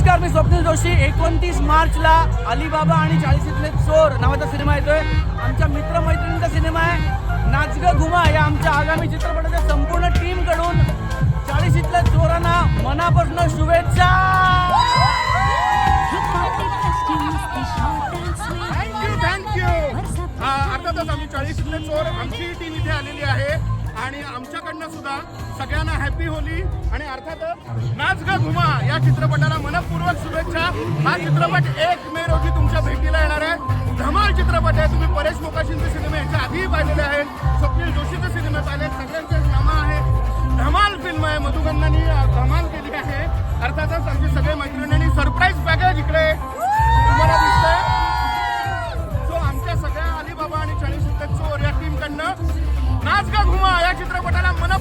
नमस्कार मी स्वप्नील जोशी. एकोणतीस मार्चला अलीबाबा आणि चाळीसीतले चोर नावाचा सिनेमा येतोय. आमच्या मित्रमैत्रिणींचा सिनेमा आहे. नाचग घुमा या आमच्या आगामी चित्रपटाच्या संपूर्ण टीमकडून चाळीसीतल्या चोरांना मनापासून शुभेच्छा! थँक्यू थँक्यू अर्थातच आम्ही चाळीसले चोर आमची टीम इथे आलेली आहे. आणि आमच्याकडनं सुद्धा सगळ्यांना हॅपी होली. आणि अर्थातच नाच ग घुमा चित्रपटाला मनपूर्वक शुभेच्छा. हा चित्रपट एक मे रोजी तुमच्या भेटीला येणार आहे. धमाल चित्रपट आहे. तुम्ही परेश मोकाशींचे सिनेमे याच्या आधीही पाहिलेले आहेत. स्वप्नील जोशीचे सिनेमे पाहिले सगळ्यांचे नामा आहे. धमाल फिल्म आहे. मधुगंधांनी धमाल केली आहे. अर्थातच आमची सगळे मैत्रिणींनी सरप्राईज पॅकेज इकडे तुम्हाला दिसतंय. सो आमच्या सगळ्या अलिबाबा आणि चाळीस चोर या टीमकडनं नाच का घुमा या चित्रपटाला मन